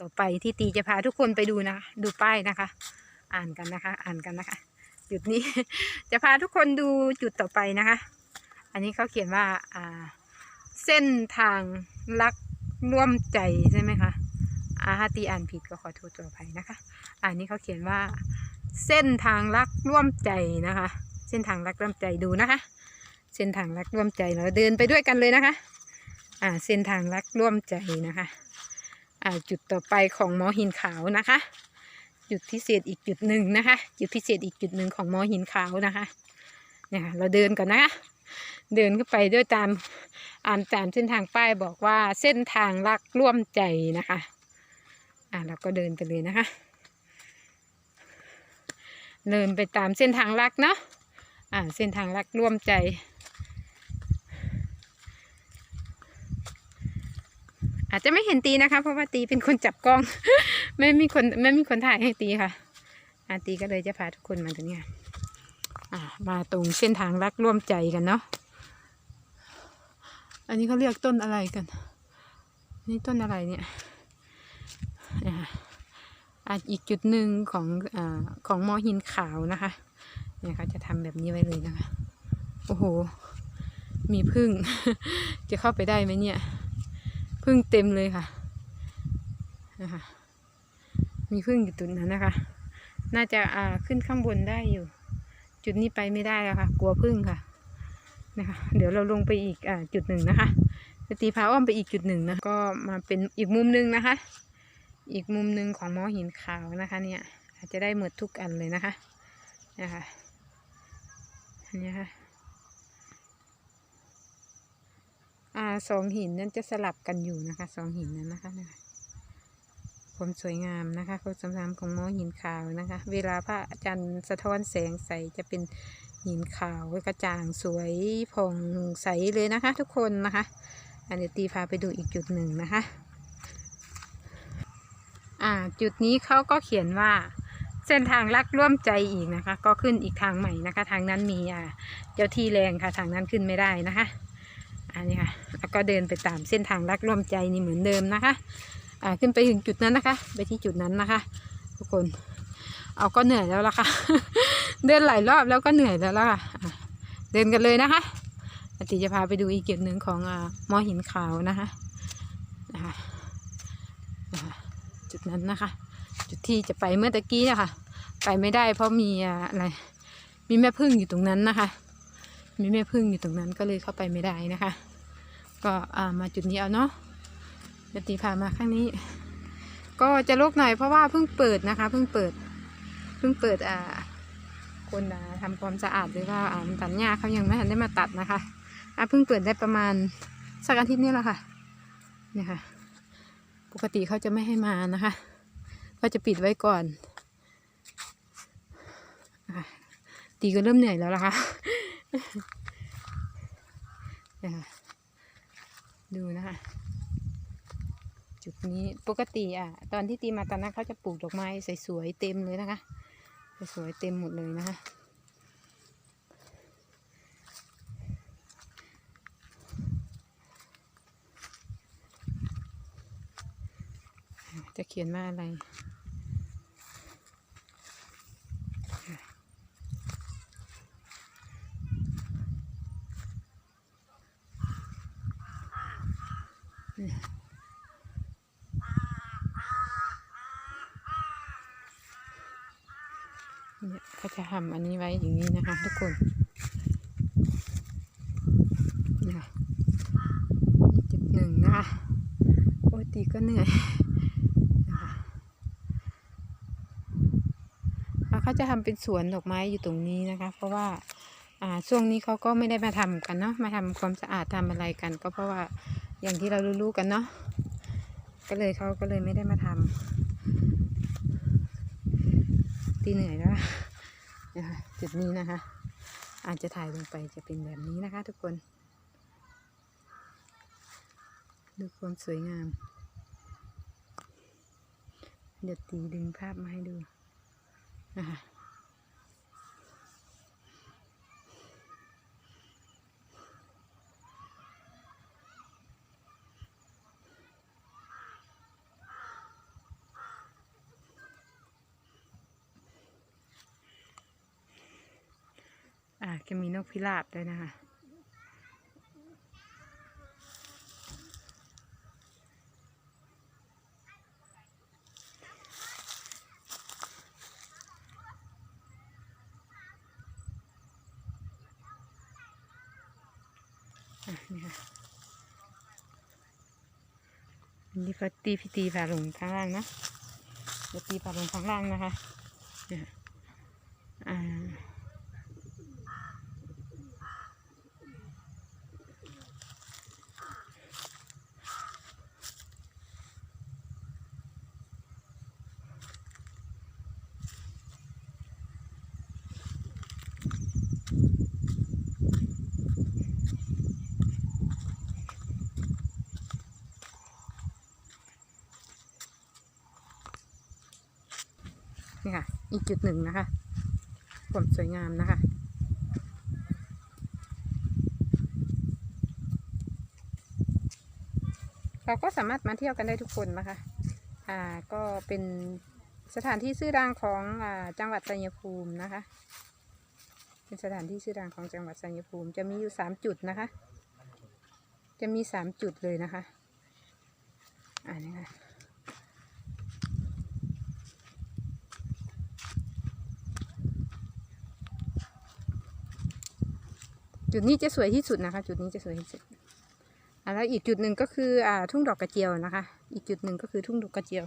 ต่อไปที่ตีจะพาทุกคนไปดูนะดูป้ายนะคะ อ่านกันนะคะ อ่านกันนะคะ จุดนี้ จะพาทุกคนดูจุดต่อไปนะคะ อันนี้เขาเขียนว่าอ่า เส้นทางรักร่วมใจใช่ไหมคะอาถ้าตีอ่านผิดก็ขอโทษตัวไปนะคะ อันนี้เขาเขียนว่า เส้นทางรักร่วมใจนะคะ เส้นทางรักร่วมใจดูนะคะ เส้นทางรักร่วมใจเราเดินไปด้วยกันเลยนะคะ อ่า เส้นทางรักร่วมใจนะคะ อ่าจุดต่อไปของหมอหินขาวนะคะ จุดพิเศษอีกจุดหนึ่งนะคะ จุดพิเศษอีกจุดหนึ่งของหมอหินขาวนะคะเนี่ยเราเดินกันนะคะเดินเข้าไปด้วยตามอ่านตามเส้นทางป้ายบอกว่าเส้นทางรักร่วมใจนะคะอ่าเราก็เดินไปเลยนะคะ เดินไปตามเส้นทางรักเนาะอ่าเส้นทางรักร่วมใจ อาจจะไม่เห็นตีนะคะ เพราะว่าตีเป็นคนจับกล้อง ไม่มีคนไม่มีคนถ่ายให้ตีค่ะอาตีก็เลยจะพาทุกคนมาตรงนี้มาตรงเส้นทางรักร่วมใจกันเนาะอันนี้เขาเรียกต้นอะไรกัน นี่ต้นอะไรเนี่ยอ่าอีกจุดหนึ่งของอของมอหินขาวนะคะ เนี่ยเขาจะทำแบบนี้ไว้เลยนะคะ โอ้โห มีพึ่ง จะเข้าไปได้ไหมเนี่ย พึ่งเต็มเลยค่ะนะคะมีพึ่งอยู่ตุนนั้นนะคะ น่าจะอ่าขึ้นข้างบนได้อยู่ จุดนี้ไปไม่ได้แล้วค่ะ กลัวพึ่งค่ะนะคะเดี๋ยวเราลงไปอีกอ่าจุดหนึ่งนะคะจะตีพาอ้อมไปอีกจุดหนึ่งนะก็มาเป็นอีกมุมหนึ่งนะคะ อีกมุมหนึ่งของมอหินขาวนะคะ เนี่ยอาจจะได้หมดทุกอันเลยนะคะนะคะอันนี้ค่ะ อ่าสองหินนั้นจะสลับกันอยู่นะคะสองหินนั้นนะคะนะความสวยงามนะคะความสำคัญของมอหินขาวนะคะ เวลาพระจันทร์สะท้อนแสงใสจะเป็นหินขาวกระจ่างสวยผ่องใสเลยนะคะ ทุกคนนะคะ อันเดี๋ยวตีพาไปดูอีกจุดหนึ่งนะคะ อ่าจุดนี้เขาก็เขียนว่าเส้นทางลักร่วมใจอีกนะคะ ก็ขึ้นอีกทางใหม่นะคะ ทางนั้นมีอ่าเจ้าที่แรงค่ะทางนั้นขึ้นไม่ได้นะคะอันนี้ค่ะ ก็เดินไปตามเส้นทางลักร่วมใจนี่เหมือนเดิมนะคะอ่าขึ้นไปถึงจุดนั้นนะคะ ไปที่จุดนั้นนะคะ ทุกคนเอาก็เหนื่อยแล้วล่ะค่ะ เดินหลายรอบแล้วก็เหนื่อยแล้วล่ะค่ะเดินกันเลยนะคะอาติจะพาไปดูอีกจุดหนึ่งของอมอหินขาวนะคะะะจุดนั้นนะคะ จุดที่จะไปเมื่อตะกี้นะคะไปไม่ได้เพราะมีอะไรมีแม่พึ่งอยู่ตรงนั้นนะคะ มีแม่พึ่งอยู่ตรงนั้นก็เลยเข้าไปไม่ได้นะคะ ก็อ่ามาจุดนี้เอาเนาะเดี๋ยวตีพามาข้างนี้ ก็จะโลกหน่อยเพราะว่าเพิ่งเปิดนะคะเพิ่งเปิดเพิ่งเปิดอ่าคนอ่าทำความสะอาดหรือว่าอ่าตัดหญ้าเขายังไม่ทันได้มาตัดนะคะอะเพิ่งเปิดได้ประมาณสักอาทิตย์นี้แหละค่ะเนี่ยค่ะ ปกติเขาจะไม่ให้มานะคะเขาจะปิดไว้ก่อนตีก็เริ่มเหนื่อยแล้วล่ะคะนี่ค่ะ ดูนะคะ จุดนี้ปกติอะ ตอนที่ตีมาตอนนั้นเขาจะปลูกดอกไม้สวยๆเต็มเลยนะคะสวยๆเต็มหมดเลยนะคะจะเขียนว่าอะไร เนี่ยเขาจะทำอันนี้ไว้อย่างนี้นะคะ ทุกคนนะคะจุดหนึ่งนะคะโอ้ยตีก็เหนื่อยนะคะแล้วเขาจะทำเป็นสวนดอกไม้อยู่ตรงนี้นะคะ เพราะว่าอ่าช่วงนี้เขาก็ไม่ได้มาทำกันเนาะมาทำความสะอาดทำอะไรกัน ก็เพราะว่า อย่างที่เรารู้ๆกันเนาะก็เลยเขาก็เลยไม่ได้มาทำตีเหนื่อยแล้วนะคะจุดนี้นะคะ อาจจะถ่ายลงไปจะเป็นแบบนี้นะคะ ทุกคน ดูความสวยงาม เดี๋ยวตีดึงภาพมาให้ดูนะคะ จะมีนกพิราบด้วยนะคะอะนี่ค่ะอันนี่ก็ตีพิตีผ่าลงข้างล่างนะเดี๋ยวตีผ่าลงข้างล่างนะคะเนี่ย อีกจุดหนึ่งนะคะความสวยงามนะคะเราก็สามารถมาเที่ยวกันได้ทุกคนนะคะ อ่า ก็เป็นสถานที่ชื่อดังของอ่าจังหวัดชัญยภูมินะคะ เป็นสถานที่ชื่อดังของจังหวัดชัญยภูมิ จะมีอยู่สามจุดนะคะ จะมีสามจุดเลยนะคะ อ่านี่ค่ะ จุดนี้จะสวยที่สุดนะคะ จุดนี้จะสวยที่สุดแล้วอีกจุดหนึ่งก็คืออ่าทุ่งดอกกระเจียวนะคะ อีกจุดหนึ่งก็คือทุ่งดอกกระเจียว